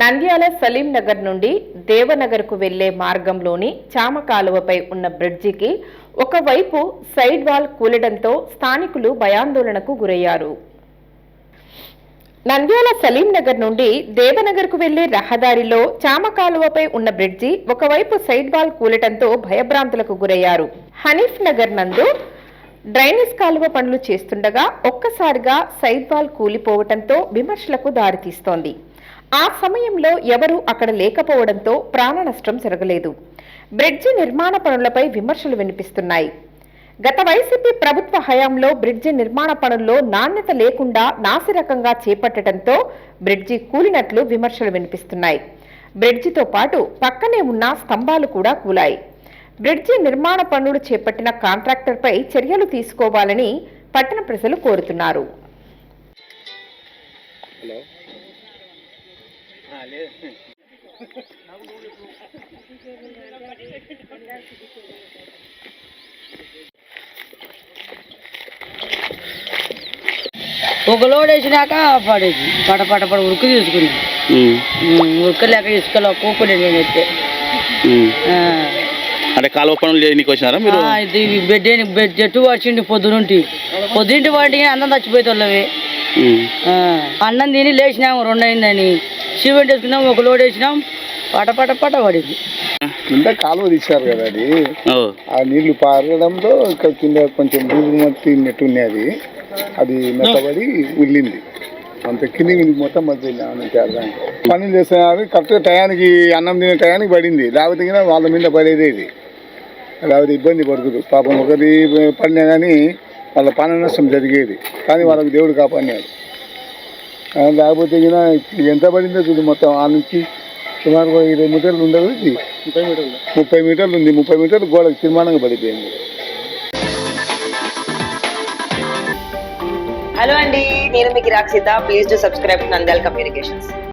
నంద్యాల సలీం నగర్ నుండి దేవనగర్కు వెళ్ళే మార్గంలోని చామ కాలువపై ఉన్న బ్రిడ్జికి ఒకవైపు సైడ్ వాల్ కూలడంతో స్థానికులు భయాందోళనకు గురయ్యారు. నంద్యాల సలీం నగర్ నుండి దేవనగర్కు వెళ్ళే రహదారిలో చామ కాలువపై ఉన్న బ్రిడ్జి ఒకవైపు సైడ్ వాల్ కూలటంతో భయభ్రాంతులకు గురయ్యారు. హనీఫ్ నగర్ నందు డ్రైనేజ్ కాలువ పనులు చేస్తుండగా ఒక్కసారిగా సైడ్ వాల్ కూలిపోవటంతో విమర్శలకు దారితీస్తోంది. ఆ సమయంలో ఎవరూ అక్కడ లేకపోవడంతో ప్రాణ నష్టం జరగలేదు. బ్రిడ్జి నిర్మాణ పనులపై విమర్శలు వినిపిస్తున్నాయి. గత వైసీపీ ప్రభుత్వ హయాంలో బ్రిడ్జి నిర్మాణ పనుల్లో నాణ్యత లేకుండా నాసిరకంగా చేపట్టడంతో బ్రిడ్జి కూలినట్లు విమర్శలు వినిపిస్తున్నాయి. బ్రిడ్జితో పాటు పక్కనే ఉన్న స్తంభాలు కూడా కూలాయి. బ్రిడ్జి నిర్మాణ పనులు చేపట్టిన కాంట్రాక్టర్పై చర్యలు తీసుకోవాలని పట్టణ ప్రజలు కోరుతున్నారు. హలో. ఒక లోడ్ వేసినాక పడేది. పట పట పడ ఉరుకు తీసుకున్నాం ఉరకలేక ఇసుకలో కూకుని అయితే ఆ. అంటే కాలువ పనులు చేయడానికి వచ్చినారా మీరు? ఇది బెడ్ బెడ్ చెట్టు వచ్చింది పొద్దునుంటి పొద్దుంటి వాటి అన్నం చచ్చిపోయేతోళ్ళవి ఉమ్. అన్నం తిని లేచినాము రెండు అయిందని సిమెంట్ వేసుకున్నాం ఒక లోడ్ వేసినాం పట పట పట పడింది. కింద కాలువ తీశారు కదా అది. ఆ నీళ్ళు పారడంలో ఇక్కడ కింద కొంచెం బూజు మట్టి నెట్టు ఉన్నది అది. మెత్తబడి వెళ్ళింది అంత కింది మొత్తం మధ్య పనులు చేస్తున్నారు. కరెక్ట్గా టయానికి అన్నం తినే టయానికి పడింది. లేకపోతే కింద వాళ్ళ మీద పడేదే ఇది. లేకపోతే ఇబ్బంది పడుతుంది. పాపం ఒకరి పడినా కానీ వాళ్ళ పని నష్టం జరిగేది. కానీ వాళ్ళకి దేవుడు కాపాడినాడు. లేకపోతే కింద ఎంత పడిందో చూడు మొత్తం ఆ నుంచి సుమారు ఇరవై మీటర్లు ఉండదు ఇది. ముప్పై మీటర్లు. ముప్పై మీటర్లు ఉంది. ముప్పై మీటర్లు గోడకు తీర్మానంగా పడిపోయింది. హలో అండి నేను మీకు Rakshitha please to subscribe Nandyal communications